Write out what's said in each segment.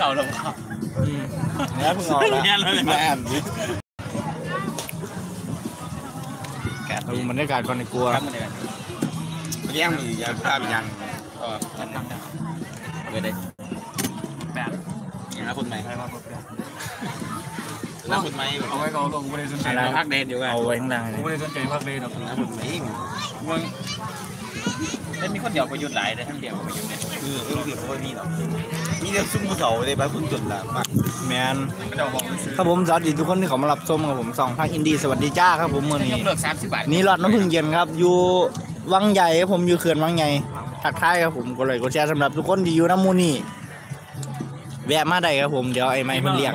เอาแล้วว่าแล้วเพิ่งเอาละเนี่ยเลยแม่นดิดูบรรยากาศก่อนในกลัวครับมันเลย กันเลี้ยงมียาภาพยังก็มันทำได้เกิดได้แปดนะคุณไหมอะไรมาปุ๊บนะคุณไหมเอาไว้ก่อนกูไม่ได้สนใจอะไรพักเดนอยู่ไงเอาไว้ข้างล่างกูเลยไม่ได้สนใจพักเดนหรอกนะคุณไหมมึงเล่นมีคนเดียวประยุทธ์หลายแต่ทั้งเดียวประยุทธ์เนี่ยคือเออคือเขาไม่มีหรอกมีแต่ซุ้มเสาเลยบ้านคุณจุดละมากแมนก็จะบอกซื้อครับผมสวัสดีทุกคนที่เขามารับชมกับผมสองภาคอินดี้สวัสดีจ้าครับผมมื่อนี้ยกเลิกสามสิบบาทนี่รอดน้ำพึ่งเย็นครับ อยู่วังใหญ่ครับผมอยู่เขื่อนวังใหญ่ทักทายครับผมก็เลยก็แชร์สำหรับทุกคนที่อยู่น้ำมูนี่แวะมาได้ครับผมเดี๋ยวไอ้ไม้เพิ่นเลี้ยง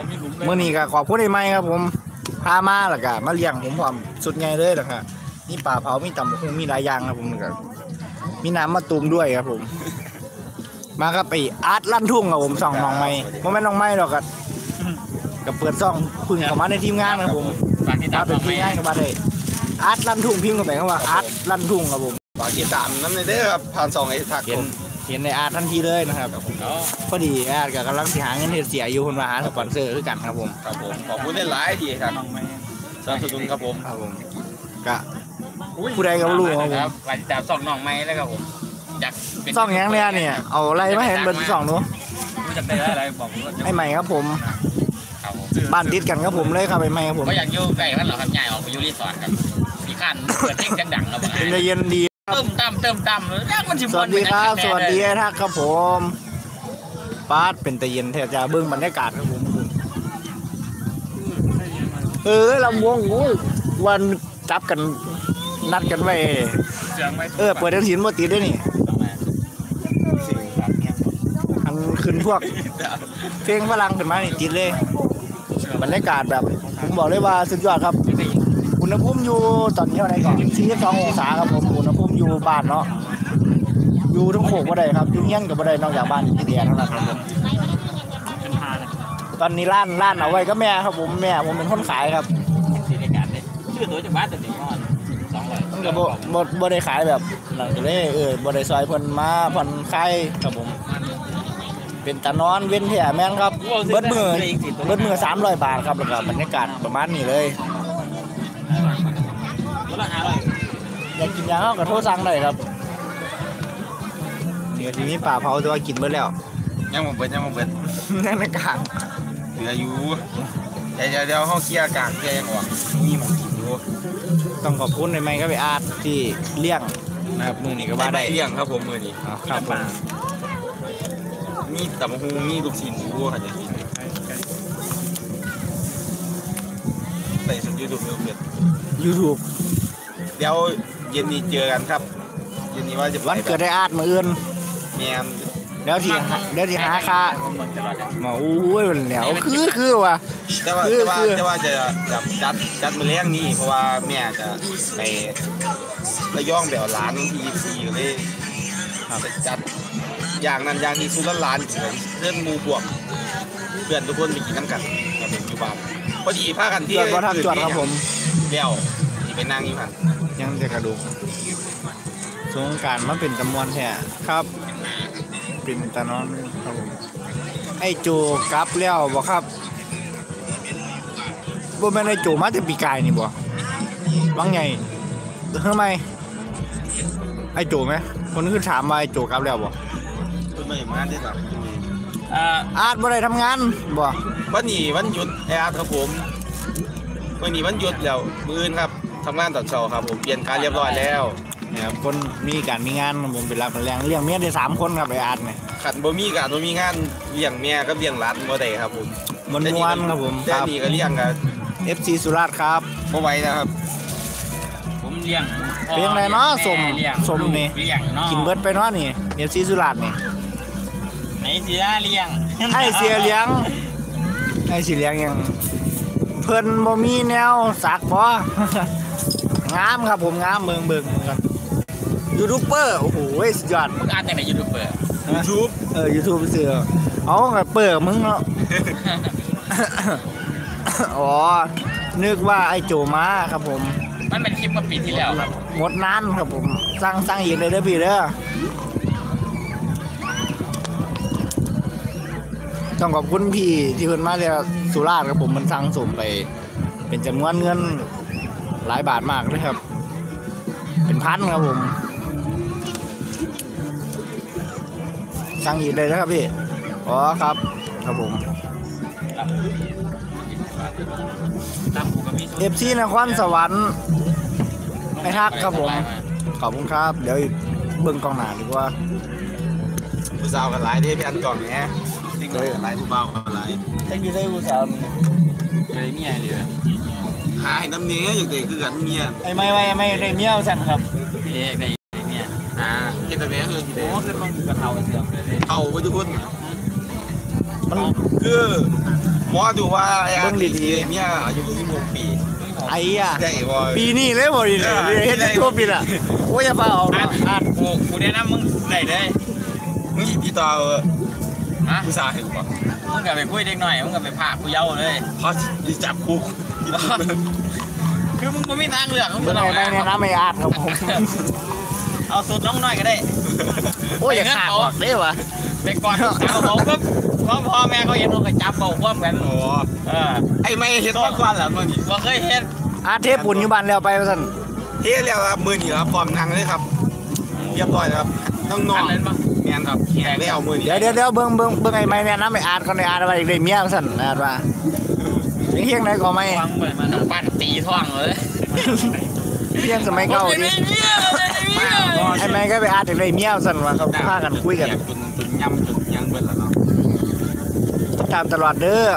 มื่อนี้ก็ขอบคุณไอ้ไม้ครับผมพามาแล้วก็มาเลี้ยงผมความสุดไงเลยนะครับมีปลาเผามีตำบักหุ่งมีหลายอย่างครับผมก็ มีน้ำมะตูมด้วยครับผม มาครับไปอาร์ตลั่นทุ่งครับผมส่องน้องไม้โมแม่นน้องไม้หรอกครับกับเปิดซ่องเพึ่งเข้ามาในทีมงานครับผมฝากที่ตาถ้ามเป็นไปทีมงานก็มาได้อาร์ตลั่นทุ่งพิมพ์เข้าไปคำว่าอาร์ตลั่นทุ่งครับผมฝากติดตามน้ำในเด้อครับผ่านสองไอ้ทักเห็ผนมเห็นในอาร์ตทันทีเลยนะครับเนาะพอดีอาร์ตก็กำลังสิหาเงินเฮ็ดเสียอยู่คนมาหาสปอนเซอร์คือกันครับผมครับผมขอบคุณหลายๆที่ครับน้องไม่สนับสนุนครับผมครับผมก็ ผู้ใดก็รู้ครับผมฝากติดตามสองน้องไม่แล้วครับผมอยากเป็นซ่องหยังเนี่ยเนี่ยเอาอะไรมาเห็นเบิร์สองหนูรู้จักได้อะไรบอกผมว่าไอ้ใหม่ครับผม ครับผมบ้านติดกันครับผมเลยครับไอ้ใหม่ครับผมก็อยากอยู่ใกล้กันเหรอครับใหญ่ออกไปอยู่รีสอร์ทครับมีขั้นเปิดเพลงดังๆแล้วบอกเป็นใจเย็นดี เติมตามเติมตามแล้วมันชิมสวัสดีครับ สวัสดีไอ้ทักครับผมปาดเป็นตะเย็นแทบจะเบื้องบรรยากาศครับผมเออลำวงโอ้ยวันจับกัน นัดกันไว้เสียงไม่เออเปิดเดือนสินบ่ติดด้วยนี่อันขึ้นพวกเพลงฝรั่งขึ้นมานี่ติดเลยบรรยากาศแบบ ผมบอกเลยว่าสุดยอดครับ อุณหภูมิอยู่ตอนนี้เท่าไหร่ก่อน42องศาครับผมอุณหภูมิอยู่บ้านเนาะอยู่ทั้งโขกบ่ได้ครับอยู่เฮียนก็บ่ได้นอกจากบ้านที่แดดเท่านั้นครับผมเป็นพาเลยตอนนี้ร้านร้านเอาไว้ก็แม่ครับผมแม่ผมเป็นคนขายครับที่ในการเลยชื่อตัวจากบ้านตัวเด็กก่อนสองร้อยมัน ก็บ่บ่บ่ได้ขายแบบนั่นก็เลยเออบ่ได้ซอยเพิ่นมาผ่อนคลายครับผม เป็นตานอนเว้นแถ่แม่นครับ เบิดมือเบิดมือ300 บาทครับแล้วก็บรรยากาศประมาณนี้เลยตัวละห้าร้อยอยากกินหยังก็โทรสั่งได้ครับนี่ก็สิมีปลาเผาแต่ว่ากินเบิดแล้ว ยังมาเปิดยังมาเปิดนั่นนะกลางเหลืออยู่เดี๋ยวเดี๋ยวเดี๋ยวเขาเคลียร์กลางเคลียร์ยังออกมีหมองกินอยู่ ต้องขอบคุณในไมค์ก็ไปอาร์ตที่เลี้ยงนะครับมือนี้ก็ว่าได้เลี้ยงครับผมมือนี้อ๋อครับผมมีตำบักหูมีลูกชิ้นอยู่ค่ะจะกินใส่สุดยูทูบเพื่อน YouTube เดี๋ยวเย็นนี้เจอกันครับเย็นนี้ว่าจะไปวันเกิดได้อาร์ตมืออื่นแมน เดี๋ยวที่เดี๋ยวที่หาค่าหมาอู้ยมันแล้วคือคือว่ะแต่ว่าคือแต่ว่าคือแต่ว่าจะจะจัดจัดมือเลี้ยงนี่เพราะว่าแม่จะไประย่องแบบร้านที่สี่ก็เลยจะจัดอย่างนั้นอย่างที่สุดละล้านเพื่อนเพื่อนหมูบวกเพื่อนทุกคนไปกินน้ำกันครับผมอยู่บ้านพอดีพากันจที่วดว่าทักจวดครับผมเดี่ยวที่ไปนั่งอยู่หันยังจะกระดูกสงกรารมันเป็นจำนวนแท้ครับ เป็นตานอนครับผมไอ้โจกลับแล้วบ่ครับบ่แม่นไอ้โจมาแต่ปีกายนี่บ่วังไงทำไมไอ้โจไหมคนคือถามว่าไอ้โจกลับแล้วบ่คุณมาอานั้นได้หรออ่าอาจบ่ได้ทำงานบ่วันนี้วันหยุดไออาร์ตครับผมวันนี้วันหยุดแล้วมื้ออื่นครับทำงานตอนเช้าครับผมเปลี่ยนการเรียบร้อยแล้ว นี่ยครับคนมีการมีงานครับผมเป็นรักเป็นแรงเลี้ยงเมียได้สามคนครับไอ้อาร์ตเนี่ยขันบ่มีการบ่มีงานเลี้ยงแม่กับเลี้ยงหลานบ่ได้ครับผมมันม่วนครับผมคแต่รับ นี่ก็เลี้ยงกับ FC สุราษฎร์ครับ บ่ไหวนะครับ ผมเลี้ยงเลี้ยงอะไรเนาะสมเลี้ยงสมนี่เลี้ยงเนาะกินเบิดไปเนาะนี่ FC สุราษฎร์นี่ไหนเสียเลี้ยงไอ้เสียเลี้ยงไอ้สิเลี้ยงยังเพิ่นบ่มีแนวสักบ่ งามครับผมงามเบิ่งเบิ่งกัน ยูทูบเบอร์โอ้โหสุดยอดมึงอ่านจากไหนยูทูบเบอร์ YouTube เออ YouTube เสือเอากับเปิดมึงเนาะอ๋อนึกว่าไอ้โจมาครับผม มันเป็นคลิปเมื่อปีที่แล้วครับหมดนานครับผมสั่งสั่งอีกเลยเด้อพี่เด้อต้องขอบคุณพี่ที่เพิ่นมาจากสุราษฎร์ครับผมมันสั่งสมไป เป็นจำนวนเงินหลายบาทมากเลยครับ เป็นพันครับผม สั่งอีกเลยนะครับพี่ อ๋อครับ ครับผมตามกูก็มีเอฟซีนครสวรรค์ไม่ทักครับผม ขอบคุณครับ เดี๋ยวอีกเบิ่งกองหน้าดีกว่าผู้สาวกันหลายเด้พี่อันก่อนแหมจริงเลยหลายผู้บ่าวกันหลายได้ยินได้ผู้สาวอะไรเมียเลยหาให้น้ำเนี้ยอย่างเด็กคือกันเมียไอ้ไม่ไม่ไม่ได้เมียวสั่นครับ พี่เอกได้เมีย อ่าเฮ็ดแต่แม่คือที่โอ้เด้ขึ้นมาคือกระเทาเสื่อมเลยเข้าไปทุกคนมันคือหมอดูว่าไอ้เบิ่งดีๆเมียอายุ26ปีไอ้อะได้บ่ปีนี้เลยบ่ดีเลยเฮ็ดได้ทั่วปีละโอ้ยอย่าเฝ้าเอาอะเนาะอ่านกูกูแนะนำมึงได้เลยมึงสิติดต่อฮะผู้สาวให้กูบ่มึงกับไปคุยเด็กหน่อยมึงกับไปพากูเย้าเลยเพราะสิจับคุกคือมึงไม่มีทางเลือกมึงเบิ่งต้องไอ้ไม่แนะนำไม่อ่านครับผม เอาสุดน้องน้อยก็ได้โอ้ยอย่าขาดออกเด้อวะไปก่อนเอาเขาก็พ่อพ่อแม่เขาเห็นเขาก็จับเบาควบกันโอ้เออไอ้ไม่เฮ็ดมาก่อนล่ะมื้อนี้บ่เคยเห็นอาเทพปุ่นอยู่บ้านแล้วไปว่าซั่นเฮ็ดแล้วครับมื้อนี้ครับพร้อมนั่งเลยครับเรียบร้อยแล้วครับน้องอันนั้นปะๆแม่นครับแขกแล้วมื้อนี้เดี๋ยวเดี๋ยวเดี๋ยวเบิ่งเบิ่งเบิ่งไอ้ไม่แนะนำไม่อ่านก่อนไอ้อ่านว่าอีกได้เมียว่าซั่นอ่านว่าเพียงไหนก็ไม่ฟังไปมันปั้นตีท้องเลยเพียงสมัยเก่าผมดิ ไม่เมียเลยเมียไอ้ไม่ก็ไปอ่านอีกได้เมียว่าซั่นว่าเขาพากันคุยกันแขจนจนย่ำจนยังเบิดแล้วเนาะตามตลอดเด้อ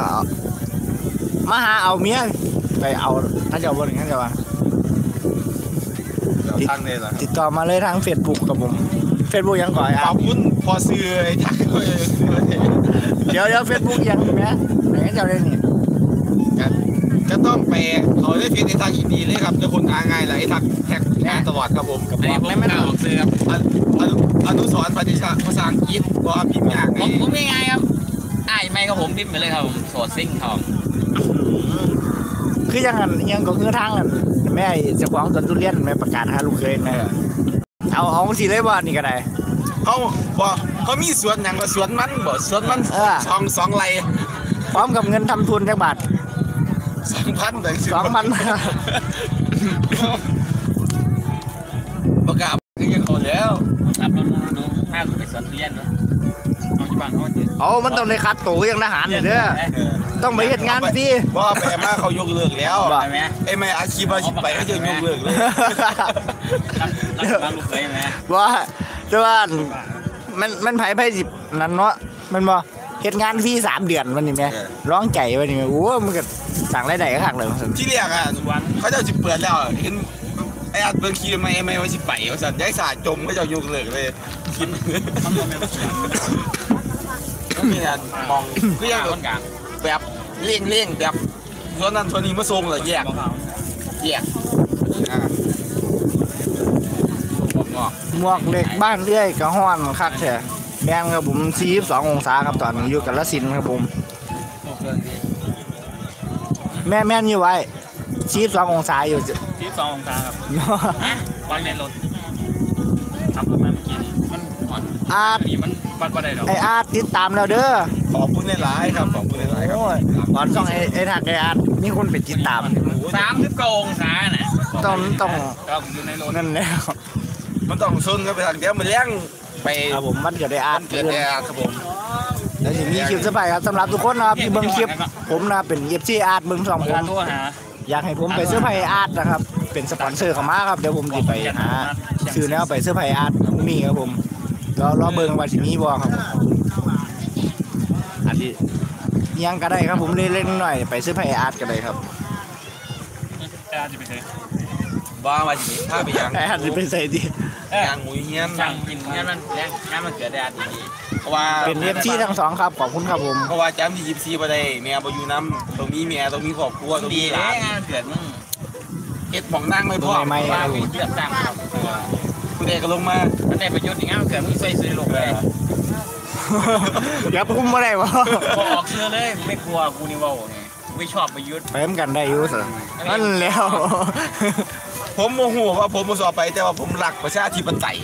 มาหาเอาเมียไปเอาถ้าจะเอาบ่นี่ถ้าจะว่าเดี๋ยวตั้งเลยล่ะติดต่อมาเลยทาง Facebook ครับผม Facebook ยังก่อนขอะอบคุณพอซื้อไอ้ทักเลยเดี๋ยวเดี๋ยว Facebook ยังไหมไหนเจ้าเล่นนี่ก็ ก็ต้องไปเขาได้เฟียไอ้ทักอีกดีเลยครับจะคนอ่านง่ายแล้วไอ้ทักแท็กงานตลอดครับผมกับอันนี้ผมไม่ได้ออกซื้อครับอนุอนุสรณ์ภาษาภาษาอังกฤษว่าพิมพ์ยากผมไงผมง่ายๆครับไอ้ไม่ก็ผมดิ้นไปเลยครับผมโสดซิ่งทองคือยังอันยังก็คือทางอันแม่เจ้าของสวนทุเรียนแม่ประกาศหาลูกเคยแม่เอาเอาสิเลยบ่นี่ก็ได้เขาบอกเขามีสวนอย่างว่าสวนมันบ่สวนมันเออสองสองไรพร้อมกับเงินทำทุนจักบาท สองพันแต่สองพันประกาศก็ยังเขาแล้วครับน้องๆดูถ้าคุณไปสวนทุเรียนเนาะเอาที่บ้านเขาจะเอามันต้องได้คัดตัวยังทหารเนี่ยเด้อต้องไปเฮ็ดงานพี่ว่าไปมาเขายกเลิกแล้วบ่ไปไหมไอ้ไม่อาชีพอาชีพไปเขาจะยกเลิกเลยรับรับบ้านลูกเคยไหมว่าแต่ว่ามันมันไผไผสินั่นเนาะมันบ่ เฮ็ดงานฟรีสามเดือนวันนี้แม่ร้องใจวันนี้แม่โอ้มันก็สั่งรายได้คักเลยว่าซั่นที่เรียกอะเขาจะจิเปิดแล้วเห็นไอ้อัดเบิ่งคีไม่ไอ้ไม่ว่าสิไปว่าสันย้ายสาจมก็จะยกเลิกเลยคิดก็มีอันมองก็ยังคนกลางแบบเลี่ยงเลี่ยงแบบส่วนนั้นส่วนนี้มาส่งเลยแยกแยกอ่าผมงอก หมวกเหล็กบ้านเรื่อยก็ฮ้อนคักแท้ แม่นครับผม42องศาครับตอนนี้อยู่กับละสินธุ์ครับผมแม่แม่นอยู่ไว้42องศาอยู่ที่สององศาครับวันในรถขับรถมาเมื่อกี้นี่มันอ่อนอาร์ตนี่มันวัดว่าได้หรอกไออาร์ตติดตามแล้วเด้อขอบคุณหลายๆครับขอบคุณหลายๆครับโอ้ยก่อนต้องไอไอทักไออาร์ตมีคนไปติดตามสามสิบกว่าองศาน่ะต้องต้องก็อยู่ในรถนั่นแล้วมันต้องซุนครับไปทางเดี๋ยวมันเลี้ยง ไปครับผมมันเกิดไออาร์ตเกิดแอร์ครับผมแล้วจะมีคลิปสบายครับสำหรับทุกคนนะครับที่เบิ่งคลิปผมนะเป็นเอฟซีอาร์ตเบิ่งสองผกามรโทรหาอยากให้ผมไปเสื้อผ้าอาร์ตนะครับ เป็นสปอนเซอร์เข้ามาครับเดี๋ยวผมจะไปหาซื้อแนวไปเสื้อผ้าอาร์ตมีครับผมรอรอเบิ่งว่าสิมีบ่ครับอันนี้ยังก็ได้ครับผมเล่นๆหน่อยไปเสื้อผ้าอาร์ตก็ได้ครับอาจะไปเลยบ้ามาสิถ้าไปยังไออาร์ตจะเป็นใส่ดี ยางหมูเฮียนช่างกินงานมันแรงงานมันเกิดได้อาดีเพราะว่าเป็นเอฟซีทั้งสองครับขอบคุณครับผมเพราะว่าจำที่ยิบซีมาได้แม่บ่อยู่น้ำตรงนี้แม่ตรงนี้ครอบครัวตรงดีนี้หเลลายนงานเกิดมึงเฮ็ดหมองนั่งไม่พอไม่ว่ามีเลือกตั้งครับคุณเอกก็ลงมามันได้ประโยชน์อย่างงานมันเกิดมึงช่วยซื้อลงเลยอย่าพุ่มมาได้บ่พอออกเสื้อเลยไม่กลัวกูนี่ว่าไงไม่ชอบประยุทธ์ไปเหมือนกันได้อยู่สินั่นแล้ว ผมโมโหว่าผมมาสอบไปแต่ว่าผมรักประชาธิปไตย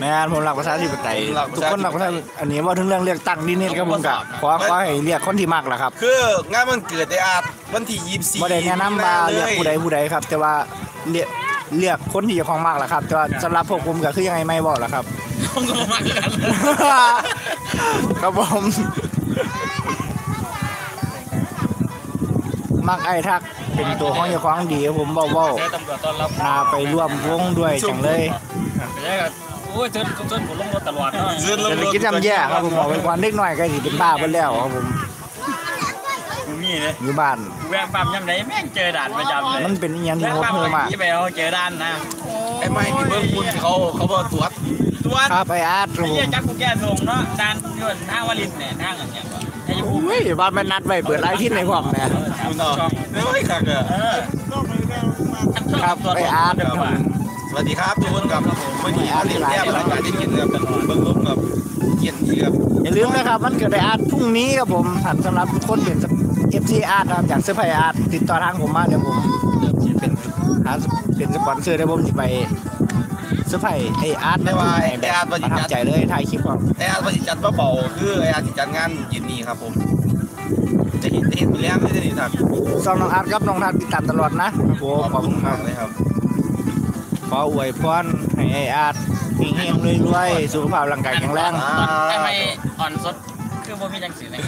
แม่นผมรักประชาธิปไตยผมรักประทุกชาธิปไตย คนรักประชาธิปไตยอันนี้ว่าถึงเรื่องเลือกตั้งนิดๆครับผมก็ขอขอให้เรียกคนที่มักแหละครับคืองานมันเกิดได้อาจวันที่ยี่สี่บ่ได้แนะนำว่าเลือกผู้ใดผู้ใดครับ แต่ว่าเลือกเลือกคนที่เจ้าของมักแหละครับแต่ว่าสำหรับพวกผมก็คือยังไงไม่บอกแหละครับผมก็มากันครับผมมักไอ้ทักเป็นตัวของเจ้าของดีครับผมเบาเจอตำรวจต้อนรับๆนาไปร่วมวงด้วยจังเลยไปได้ก็โอ้ยเจอเจอผมลงรถตลอดเนาะเสื้อลเศรษฐงกิจจำแย่ครับผมบอกไว้ก่อนเด็กหน่อยก็สิเป็นบ้าไปแล้วครับผมกูนี่เลยอยู่บ้าน กูแวะปั๊มยังไงแม่งเจอด่านประจำเลยมันเป็นอหย่างที่แวะโหดปั๊มหูมาก ที่ไปเอาเจอด่านนะไอ้ไม้ที่เบิ้งคุณเขาเขาบอกตรวจตรวจครับไอ้อาร์ตครับไอ้ผเหี้ยม จักกูแก้ส่งเนาะด่านยนทางวลินเนี่ยทางอย่างเงี้ยไอ้ยู อุ้ยบ้านมันนัดไว้เปิดไลฟ์ที่ในพร้อมแม่คุณเนาะเฮ้ยคักอะเออครับไอ้อาร์ตครับผมสวัสดีครับทุกคนครับวันนี้อาเรียนแย่หลังจากที่กินครับเบิ้งลมกับเกียนที่ครับอย่าลืมนะครับมันเกิดไอ้อาร์ตพรุ่งนี้ครับผมถันสำหรับทุกคนเป็นเอฟซีอาร์ตนะครับอยากเสื้อผ้าอาร์ตติดต่อทางผมมาเดี๋ยวผมเป็นหาเป็นสปอนเซอร์ได้ผมจะไปเสื้อผ้าไอ้อาร์ตนะว่าแบบประทับใจเลยถ่ายคลิปก่อนไอ้อาร์ตวันที่จัดเบาๆคือไอ้อาร์ตที่จัดงานเย็นนี้ครับผมจะเห็นจะเห็นไปแล้วไม่ได้นี่ครับซองน้องอาร์ตครับน้องทัดติดตามตลอดนะโอ้ขอบคุณครับเลยครับขออวยพรให้ไอ้อาร์ตเฮงๆรวยๆสุขภาพร่างกายแข็งแรงทำไมอ่อนสดคือ บ่มีจังสีเลย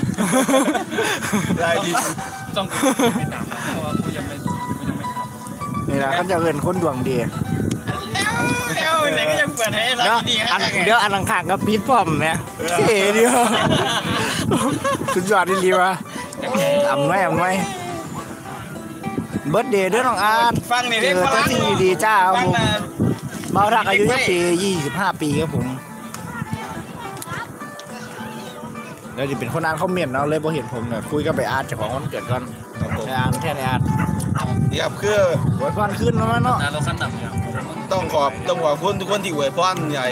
ได้ดีต้องติดตามนะเพราะว่ากูยังไม่กูยังไม่ทำนี่แหละเขาจะเอินคนดวงดีเอ้าไหนก็ยังเปิดให้เราเดี๋ยวดีอันเดี๋ยวอันข้างๆกับพีทพร้อมเนี่ยเท่เดียวสุดยอดดีๆวะอ่ำไว้อ่ำไว้เบิร์ดเดย์เด้อน้องอาร์ตฟังนี่เจเพ่อแต่สิ่งดีๆจ้าครับฟังผมนะเบาทักอายุยี่ปียี่สิบห้าปีครับผม แล้วจะเป็นคนอ่านคอมเมนต์เนาะเลยพอเห็นผมเนี่ยคุยกับไปอาร์ตเจ้าของวันเกิดก่อนครับผมไปอ่านแค่ในอาร์ตนี่ครับคือไว้พรขึ้นมาเนาะนะเราขั้นต่ำเนี่ยต้องขอบต้องขอบคุณทุกคนที่อวยพรใหญ่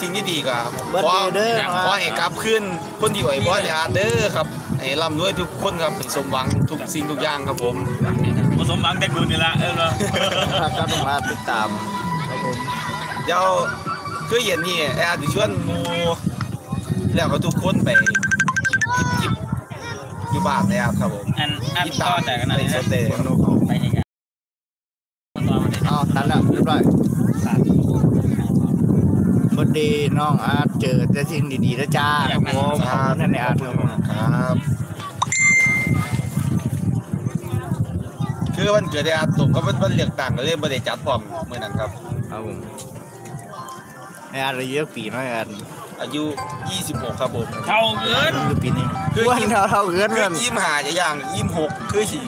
สิ่งที่ดีกับเบิร์ดขอเดย์เด้อขอให้กลับขึ้นคนที่อวยพรอย่าเด้อครับให้ร่ำรวยทุกคนครับให้สมหวังทุกสิ่งทุกอย่างครับผมผสมหวังแต่กูนี่ละเออเนาะครับก็ต้องมาติดตามครับผมเดี๋ยวคือเย็นนี่ไอ้อาจจะชวนหมูแล้วก็ทุกคนไปจิบ อยู่บ้านนะครับครับผมอันอันต่อแต่กันนะในเนี่ยสเตย์ไปยังไงต่อมาเลยอ๋อตัดแล้วเรียบร้อยเบิร์ดเดย์น้องอาร์ตเจอแต่สิ่งดีๆแล้วจ้าครับผมขอบคุณท่านในอาร์ตครับผมครับคือวันเกิดไอ้อาตกก็วันเลือกตั้งก็เลยไม่ได้จัดพร้อมเมื่อนั้นครับ ครับผมในอาร์ตอายุเยอะปีน้อยอาร์ต อายุ 26 ครับผมเท่าเกินคือปีนี้คือว่าเท่าเท่าเกินคืเงิอนยิ้มหาจะอย่างยิ้มหกคือสิ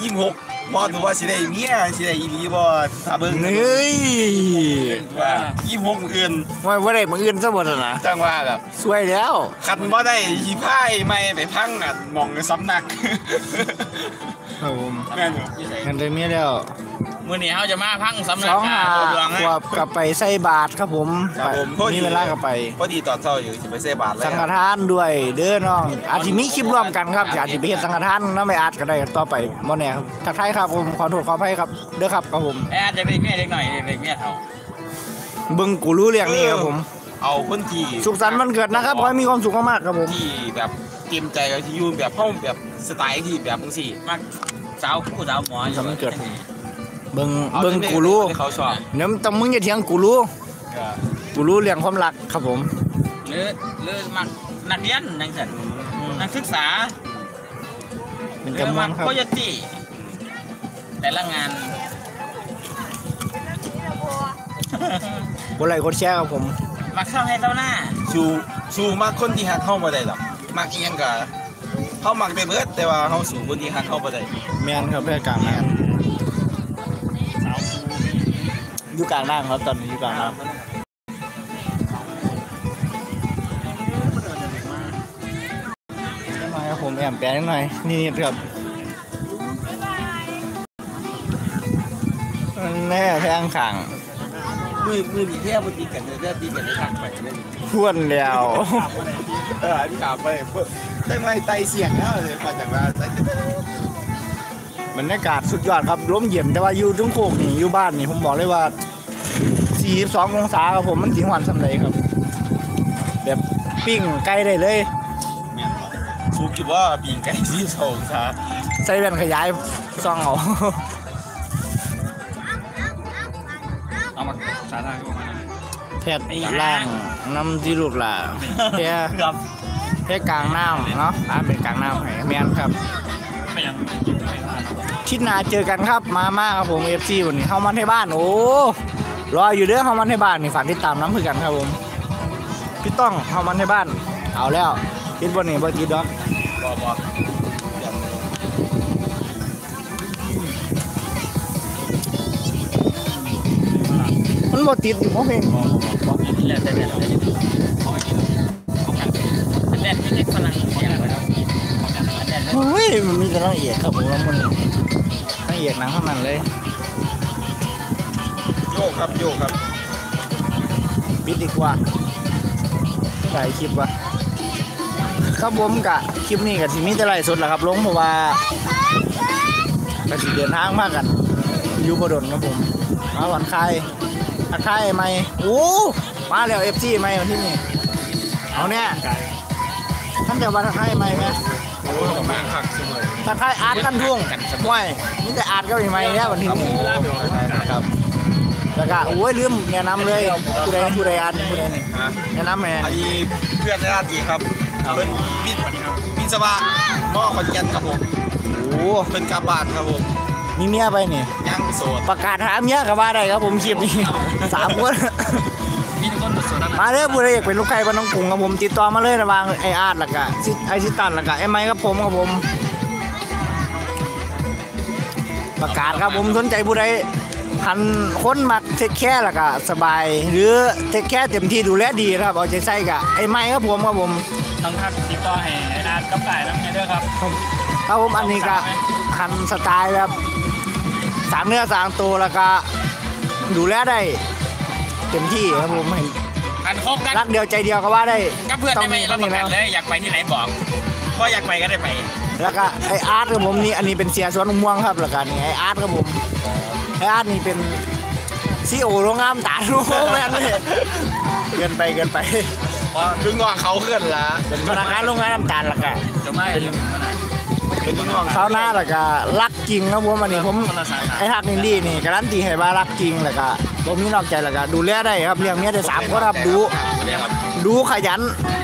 ยิ้มหกบอดูว่าสิได้เมียสิได้อีหลีบ่ถ้าเบิ่งเฮ้ยว่ายิ้มหกมื้ออื่นว่าว่าได้มาอื่นซะหมดแล้วนะจังว่าแบบสวยแล้วคันบ่ได้ยีพายไม่ไปพังอะมองสำนัก ครับผมแม่นบ่เงินเดือนนี้แล้วมื่อนี้เขาจะมาพังสำนัสกองงาหานตัวดวงขให้วบกลับไปใส่บาทครับผมครับผมไปมีเวลากลับไป พอดีตอนเช้าอยู่สิไปใส่บาตรแล้สังฆวทานด้วยเด้อน้อง อาจจะมีคลิปร่วมกันครับอยากจะไปเห็นสังฆทานน้ำไม่อาจก็ได้ต่อไปบ่แน่ครับทักทายครับผมขอโทษขออภัยครับเด้อครับครับผมแอดจะเป็นเมียเล็กหน่อยเล็กเมียเท่าเบิ่งกูรู้เรื่องนี้ครับผม เอาคนที่ สุขสันต์วันเกิดนะครับขอให้มีความสุขมากๆครับผม ที่แบบ เตรียมใจกับที่อยู่แบบเฮาแบบสไตล์ที่แบบจังซี่มักสาวผู้สาวหมออยู่เบิ่งอาเบิ่งที่กูรู้ที่เขาชอบเดี๋ยวต้องมึงอย่าเถียงกูรู้ก็กูรู้เรื่องความรักครับผมหรือหรือมักนักเรียนนักศึกษานักศึกษาเป็นหรือจำนวมันกครับโคโยตี้แต่ละงานกดไลค์กดแชร์ครับผม มาเข้าให้เต้าหน้า สู้สู้มากคนที่ฮักเฮาบ่ได้หรอก มักอีหยังก็เฮามักไปเบิดแต่ว่าเฮาสู้คนที่ฮักเฮาบ่ได้แมนครับเพื่กลางแมนอยู่กลางน้ำครับตอนนี้อยู่กลางน้ำมาครับผมแอมแปลงหน่อยนี่ครับแน่แทงขัง มือมือนี่แทบบ่ตีกันเลยแทบตีกันได้ทักไปเลยพวนแล้วเออที่ถามไปเพิ่นได้ไม่ไตเสียงแล้วเลยมาจากว่าไตบรรยากาศสุดยอดครับลมเย็นแต่ว่าอยู่ทุ่งโคกนี่อยู่บ้านนี่ผมบอกเลยว่า 42 องศาครับผมมันสิหวานสำไรครับ แบบปิ้งไก่ได้เลยแม่นบ่สูคิดว่าปีงไก่ที่สองซะใส่แว่นขยายซองเอาเอา แพทย์ล่างน้ำที่ลูกหล่ะแพทย์เกือบแพทย์กลางน้ำเนาะอ่าเป็นกลางน้ำให้แมนครับไม่ยังชิดหนาเจอกันครับมามาครับผมเอฟซีวันนี้เข้ามาที่บ้านโอ้รออยู่เด้อเข้ามาที่บ้านนี่ฝากติดตามน้ำคือกันครับผมพี่ต้องเข้ามาที่บ้าน เอาแล้วติดบนนี่บ่ติดดอกบ่บ่มันบ่ติดอยู่เพราะเพลง แรกแต่แรกอันแรกที่เล็กฝรั่งเสียแล้วอันแรกเฮ้ยมันมีแต่นางเอกครับผมแล้วมันนางเอกหนังเท่านั้นเลย โยกครับโยกครับปิดดีกว่าใส่คลิปวะครับผมกะคลิปนี้กับสิมีแต่ไรสดแหละครับลงเพราะว่าก็สิเดินทางมากกันอยู่บดนครับผมมาวันคายทักทายไหมโอ้ มาแล้วเอฟซีไหมวันที่นี่เอาเนี่ยท่านจะมาทักทายไหมไหมโอ้ยมาคักเสมอทักทายอาร์ตกันทุ่งห้วยนี่แต่อาร์ตก็มีไหมเนี่ยวันที่นี่ครับแล้วก็โอ้ยลืมแนะนำเลยผู้ใดผู้ใดอาร์ตผู้ใดนี่ฮะแนะนำไหมอันนี้เพื่อนญาติครับเพิ่นวิทย์วิศวะมอขอนแก่นครับผมโอ้เพิ่นกลับบ้านครับผมมีเมียไปนี่ยังโสดประกาศหาเมียก็ว่าได้ครับผมคลิปนี้สามคน มีทุกคนสดๆนะมาเด้อผู้ใดอยากเป็นลูกไก่บ้านน้องกรุงครับผมติดต่อมาเลยระหว่างไออาร์ตแล้วก็ซิไอซิตันแล้วก็ไอไม้ครับผมครับผม ประกาศครับผมสนใจผู้ใดหันคนมักเทคแค่แล้วก็สบาย หรือเทคแค่เต็มที่ดูแลดีนะครับเอาใจใส่กับไอไม้ครับผมครับผมต้องทักติดต่อให้ไอ้อาร์ตกับไก่น้ำเงี้ยด้วยครับครับผมอันนี้ก็หันสไตล์แบบสามเนื้อสามตัวแล้วก็ดูแลได้ เต็มที่ครับผมเห็นอันคบกันรักเดียวใจเดียวก็ว่าได้กับเพื่อนได้ไหมต้รัอบงปมีระกันต้องมีเลยอยากไปที่ไหนบอกก็อยากไปก็ได้ไปแล้วก็ไออาร์ตครับผมนี่อันนี้เป็นเสียสวนมะม่วงครับแล้วก็นี่ไออาร์ตครับผมไออาร์ตนี่เป็นซีโอโรงงานตาลูกแม่นเลยเกินไปเกินไปเพราะดึงงอเขาขึ้นละเป็นพนักงานโรงงานน้ำตาลแล้วก็จะไม่ลืมมันนะเป็นดึงงอเขาวหน้าแล้วก็รักจริงครับผมอันนี้ผมคนละสาขาไอ้ฮักนินดี้นี่การันตีให้ว่ารักจริงแล้วก็ บ่มีนอกใจแล้วก็ดูแลได้ครับเลี้ยงเมียได้สามคนครับดูเรียกครับดูขยัน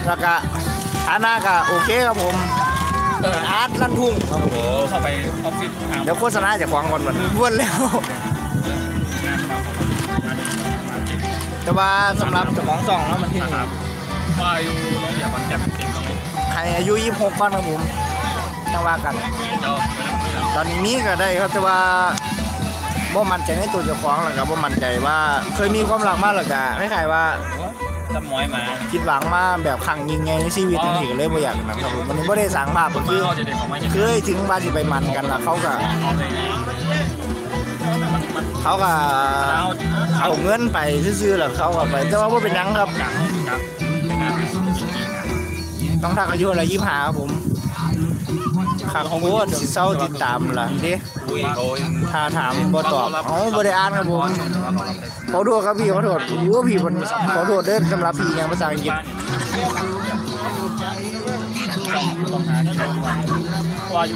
แล้วก็ฐานะก็โอเคครับผมเอออาร์ตลั่นทุ่งครับผมโอ้เข้าไปออฟฟิศทางเดี๋ยวโฆษณาจะควางก่อนมันวนแล้วแต่ว่าสำหรับเจ้าของซองแล้วมันที่นี่ว่าอยู่เราอยากมันจับเองตรงนี้ให้อายุ26ก่อนครับผมจังว่ากันเจ้าตอนนี้มีก็ได้ครับแต่ว่า บ่มั่นใจในตัวเจ้าของแล้วก็บ่มั่นใจว่าเคยมีความรักมาแล้วก็คล้ายๆว่าจำมอยมาคิดหวังมาแบบครั้งยิงใหญ่ในชีวิตจริงๆก็เลยบ่อยากนะครับผมวันนี้บ่ได้สั่งภาพก็คือเขาจะได้ขอเคยถึงว่าสิไปมันกันล้วเขาก็เอาเขาก็เอาเอาเงินไปซื่อๆแล้วเขาก็ไป แต่ว่าบ่เป็นยังครับ ต้องทักอายุอะไรยี่ห้าครับผม ข้างของโอ้สิเศร้าติดตามล่ะด้อุ้ยโอ้ยถ้าถามบ่ตอบอ้าบ่ได้อ่านครับผมขอโทษครับพี่ขอโทษรู้ว่าพี่มันขอโทษเด้อสำหรับพี่ยังภาษาอังกฤษ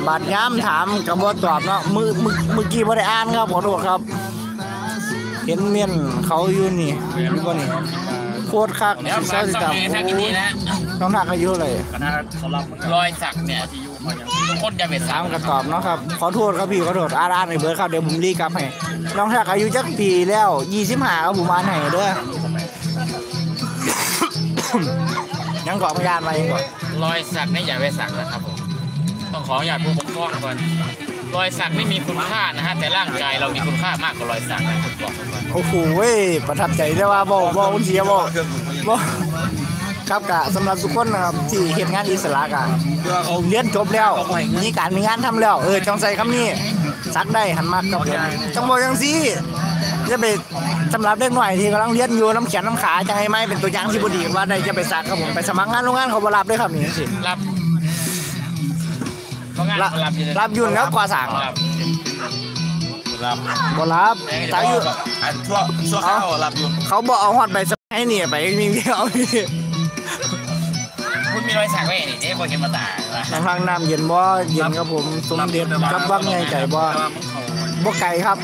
บาดย้ำถามก็บ่ตอบเนาะมือมือเมื่อกี้บ่ได้อ่านครับขอโทษครับ เห็นเมียนเขาอยู่นี่รู้บ่นี่โคตรคักเดี๋ยวสิมาเศร้าติดสักตามทีสักทีนะต้องทักอายุเลยรอยสักเนี่ย คนจะเป็นถาสามมก็ตอบเนาะครับ ขอโทษครับพี่ขอโทษอ่านอ่านในเบิร์ดครับเดี๋ยวผมรีกลับให้น้องทักอายุจักปีแล้ว25ครับผมอ่านให้เด้อยังเกาะพยานมาเองก่อนรอยสักนี่อย่าไปสักนะครับผมต้องขออย่าตผู้ปกครองก่อนรอยสักไม่มีคุณค่านะฮะแต่ร่างกายเรามีคุณค่ามากกว่ารอยสักนะผมบอกก่อนโอ้โหเว้ยประทับใจได้ว่าบอกบอกคุณเสียบอก บอกครับกะสำหรับทุกคนนะครับที่เห็นงานอิสระกะเขาเรียนจบแล้วมีการมีงานทำแล้ว เออจองใส่คำนี้ซักได้หันมากกับผมจังบอกยังสิจะไปสำหรับเด็กหน่อยที่กำลังเรียนอยู่น้ำแขนน้ำขาจะให้ไหมเป็นตัวอย่างที่บุดีว่าได้จะไปซักครับผมไปสมัครงานโรงงานเขาบรับด้วยครับนี่สิรับรับรับยุ่นแล้วกว่าสั่งรับรับบ่รับตายอยู่อันทั่วทั่วข้าวรับอยู่เขาบอกเอาฮอดใบ สมัยนี่ไปมีเอาพี่คุณมีรอยสักไว้นี่เจ๊บอกเห็นมาตาว่าทางทางน้ำเย็นบ่เย็นครับผมสมเด็จกับวังใหญ่ไก่บ่บ่ไก่ครับ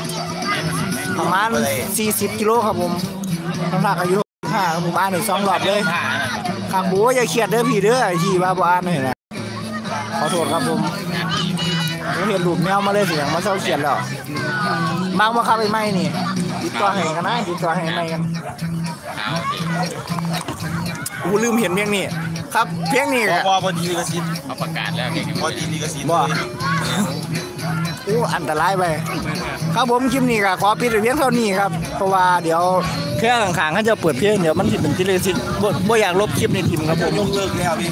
ประมาณ 40 กิโลครับผมทางภาคอายุ5ครับผมอ่านอีกสองรอบเลยผ้านั่นครับบูอย่าเครียดเด้อพี่เด้อไอ้ที่ว่าบ่อ่านให้นะขอโทษครับผมผมเห็นรูปแมวมาเลยเสียงมาเศร้าเขียนแล้วบางบ่ครับไอ้ไม้นี่ ติดต่อให้กันนะติดต่อให้ไม้กันเอาดิกูลืมเห็นเพียงนี้ครับเพียงนี้พก็อพอพอดีลิขสิทธิ์เขาประกาศแล้วเด็กพอดีลิขสิทธิ์บ่อู้อันตรายไปครับผมคลิปนี้ก็ขอปิดไว้เพียงเท่านี้ครับ เพราะว่าเดี๋ยวเครื่องข้างๆเขาจะเปิดเพลงเดี๋ยวมันสิเป็นที่เลยสิบ่บ่อยากลบคลิปในทีมครับผมยกเลิกแล้วพี่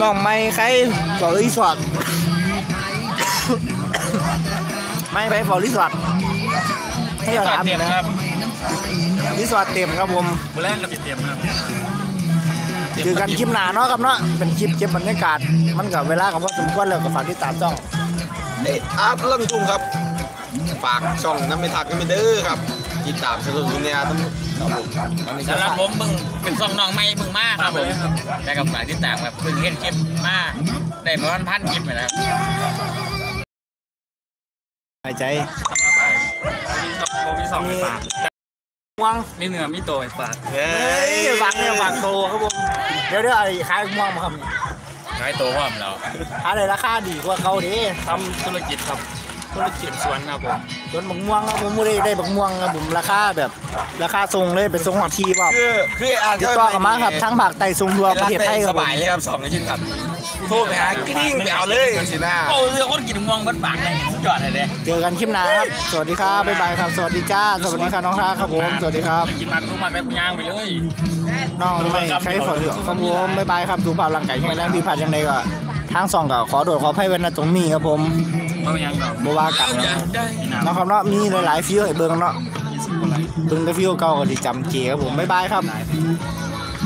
น้องไม่ใครฟอรีสอร์ท ไม่ไปฟอรีสอร์ทให้เราก่อนถามเตรียมนะครับรีสอร์ทเต็มครับผมบุแรกก็เตรียมครับเจอกันคลิปหน้าเนาะครับเนาะเป็นคลิปเก็บบรรยากาศ มันกับเวลากับพอสมควรแล้วก็ฝากติดตามช่องเอ้ยอาร์ตลั่นทุ่งครับฝากช่องน้ำไม่ทักกันไปเด้อครับติดตามสนุนเนี่ยต้องครับผมมันไม่ใช่สำหรับผมมึงเป็นซองน้องไม่มึงมากครับผมแต่กับฝากติดตามแบบเพิ่งเห็นคลิปมากได้ประมาณพันคลิปเลยนะ หายใจมีสองฝากม่วงมีเนื้อมีตัวฝากเฮ้เฮ้ยยฝากเนี่ยฝากโตครับผมเดี๋ยวเดี๋ยวไอ้ขายม่วงมาครับขายตัวพร้อมเราอะไรราคาดีกว่าเขาดิทำธุรกิจครับ ธุรกิจสวนครับผมส่วนบักม่วงครับผมไม่ได้ได้บักม่วงครับผมราคาแบบราคาทรงเลยเป็นทรงหอทีว่าคือคืออ่านติดต่อกันมาครับทั้งภาคใต้ทรงทั่วประเทศไทยคสรับผมบายเลยครับสองอาทิตย์ครับโทรไปหากริ้งไปเอาเลยสิหน้า โอ้เรือคนกินม่วงบัดปากเลยสุดยอดเลยเลยเจอกันคลิปหน้าครับสวัสดีครับบ๊ายบายครับสวัสดีจ้าสวัสดีครับน้องท่าครับผมสวัสดีครับกินมันรู้มันแบบย่างไปเลยน้องไม่ใช้ฝอเหลืองครับผมบ๊ายบายครับดูภาพร่างกายแข็งแรงพี่พัดยังไงก็ทางสองก็ขอโดดขอให้เว้นนะตรงนี้ครับผม มันย่างก่อนบว่ากันนะนะครับเนาะมีหลายๆฟิวให้เบิ่งเนาะเบิ่งแต่ฟิวเก่าก็สิจำเจครับผมบ๊ายบายครับค